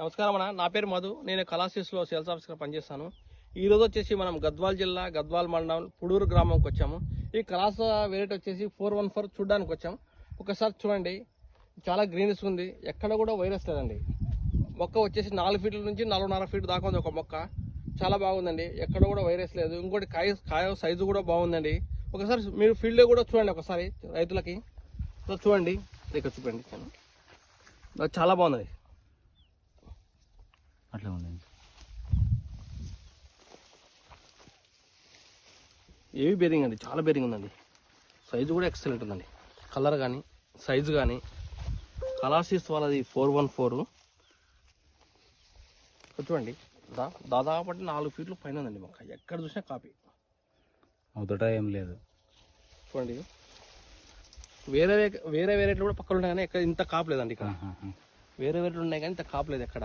నమస్కారం అన్న. నా పేరు మధు. నేను కళాశీస్లో సేల్స్ ఆఫీసర్గా పనిచేస్తాను. ఈరోజు వచ్చేసి మనం గద్వాల్ జిల్లా గద్వాల్ మండలం పుడూరు గ్రామంకి వచ్చాము. ఈ కళాశ వెరైటీ వచ్చేసి ఫోర్ వన్ ఫోర్ చూడడానికి వచ్చాము ఒకసారి చూడండి. చాలా గ్రీనెస్ ఉంది. ఎక్కడ కూడా వైరస్ లేదండి. మొక్క వచ్చేసి నాలుగు ఫీట్ల నుంచి నాలుగున్నర ఫీట్ దాకా ఉంది ఒక మొక్క. చాలా బాగుందండి. ఎక్కడ కూడా వైరస్ లేదు. ఇంకోటి కాయ కాయ సైజు కూడా బాగుందండి. ఒకసారి మీరు ఫీల్డ్ కూడా చూడండి ఒకసారి రైతులకి. చూడండి. ఇక్కడ చూపండి చాలా బాగుంది అట్లా ఉందండి ఏవి బేరింగ్ అండి? చాలా బేరింగ్ ఉందండి. సైజు కూడా ఎక్సలెంట్ ఉందండి. కలర్ కానీ సైజు కానీ. కలాసిస్ వాళ్ళది ఫోర్ వన్ ఫోర్ చూడండి దా దాదాపు అంటే నాలుగు ఫీట్లు పైన ఉందండి మొక్క. ఎక్కడ చూసినా కాపీ. మొదట ఏం లేదు. చూడండి. వేరే వేరే వేరే కూడా పక్కన ఉన్నాయి కానీ ఎక్కడ ఇంత కాపు లేదండి ఇక్కడ. వేరే వేరే ఉన్నాయి కానీ ఇంత కాపు లేదు ఎక్కడ.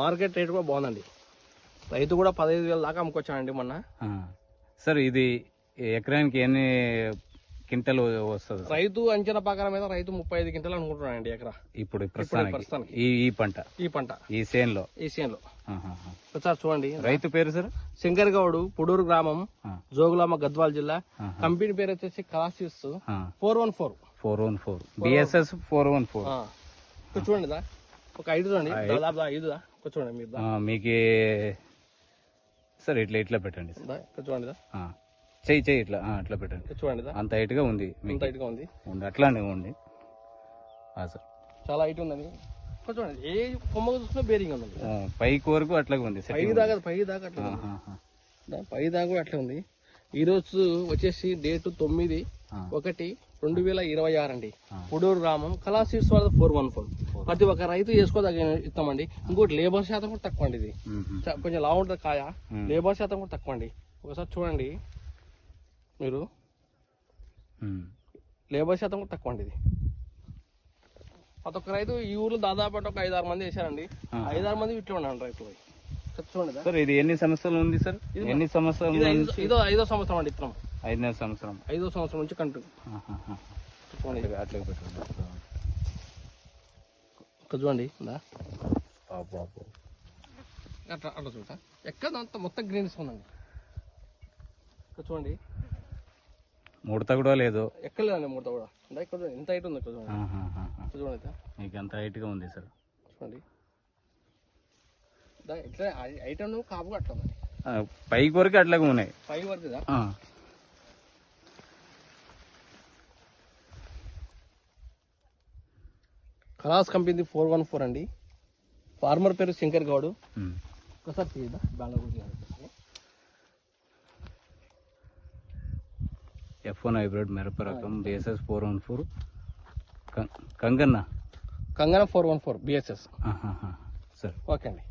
మార్కెట్ రేట్ కూడా బాగుందండి. రైతు కూడా పదహైదు వేల దాకా అమ్ముకొచ్చానండి మొన్న. సార్ ఇది ఎకరానికి ఎన్ని క్వింటల్ వస్తుంది సార్? రైతు అంచనా ప్రకారం అయితే రైతు ముప్పై ఐదు క్వింటలు అనుకుంటున్నానండి ఎకరా. ఇప్పుడు ప్రస్తుతానికి. ఈ ఈ పంట? ఈ పంట. ఈ సేన్లో? ఈ సీన్లో. ఒకసారి చూడండి. రైతు పేరు సార్? శంకర్ గౌడ్ పుడూరు గ్రామం. జోగులామ గద్వాల్ జిల్లా. కంపెనీ పేరు వచ్చేసి కలాసిస్. Four one four. Four one four. BSS four one four. చూడండి ఒక ఐదు. చూడండి దాదాపు ఐదు చూడండి మీరు. మీకు సార్ ఇట్లా ఇట్లా పెట్టండి చూడండి ఆ. చెయ్యి చెయ్యి ఇట్లా అట్లా పెట్టండి. చూడండి దా. అంత హైట్గా ఉంది ఇంత హైట్గా ఉంది. ఉంది అట్లానే ఉంది. సార్. చాలా హైట్ ఉందండి. చూడండి ఏ కొమ్మకు చూసినా బేరింగ్ ఉందండి ఆ, పైకి వరకు అట్లాగే ఉంది. పై దాకా పై దాకా అట్లా ఉంది. పై దాకా కూడా అట్లా ఉంది. ఈ రోజు వచ్చేసి డేట్ తొమ్మిది. ఒకటి రెండు వేల ఇరవై ఆరు అండి. పుడూరు గ్రామం వాళ్ళది ఫోర్ వన్ ఫోర్. ప్రతి ఒక్క రైతు చేసుకోదగిన ఇస్తామండి ఇంకోటి లేబర్ శాతం కూడా తక్కువ అండి ఇది. కొంచెం లావు ఉంటుంది కాయ. లేబర్ శాతం కూడా తక్కువ అండి. ఒకసారి చూడండి. మీరు. లేబర్ శాతం కూడా తక్కువ అండి ఇది. ప్రతి ఒక్క రైతు ఈ ఊర్లో దాదాపు ఒక ఐదారు మంది వేశారండి. ఆ. ఐదారు మంది ఇట్లా ఉన్నాను రైతులు. సార్. ఇది ఎన్ని సంవత్సరాలు ఉంది సార్? ఎన్ని సంవత్సరాల ఇది ఐదు- ఐదో సంవత్సరం అండి ఇత్తనం ఐదవ సంవత్సరం. ఐదో సంవత్సరం నుంచి కంటు ఆహాహా. చూడండి అట్లా అట్లా పెట్టండి ఇక్కడ చూడండి. అట్లా అట్లా చూడ ఎక్కడ అంత మొత్తం గ్రీన్స్ ఉందండి. ఇక్కడ చూడండి. ముడత కూడా లేదు. ఎక్కడ లేదండి మూత కూడా. దా, ఇక్కడ చూడండి. ఎంత హైట్ ఉంది ఇక్కడ చూడండి. చూడండి. మీకు అంత హైట్గా ఉంది సార్? చూడండి. ఇట్లా ఐటమ్ కాపు అట్లా పైకి వరకు అట్లాగే ఉన్నాయి. పై వరకు దా. ఆ. Kalash company four one four అండి. ఫార్మర్ పేరు శంకర్ గౌడ్. ఒకసారి తీయదా ఎఫ్ వన్ హైబ్రిడ్ మిరప రకం బిఎస్ఎస్ ఫోర్ వన్ ఫోర్. కంగన్న? Kangana four one four BSS. Sir. Okay అండి.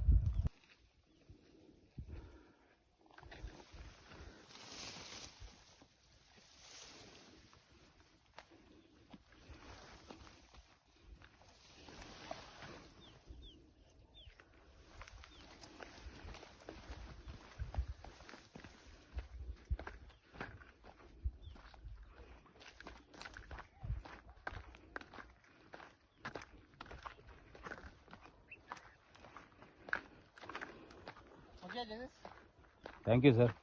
Thank you, sir.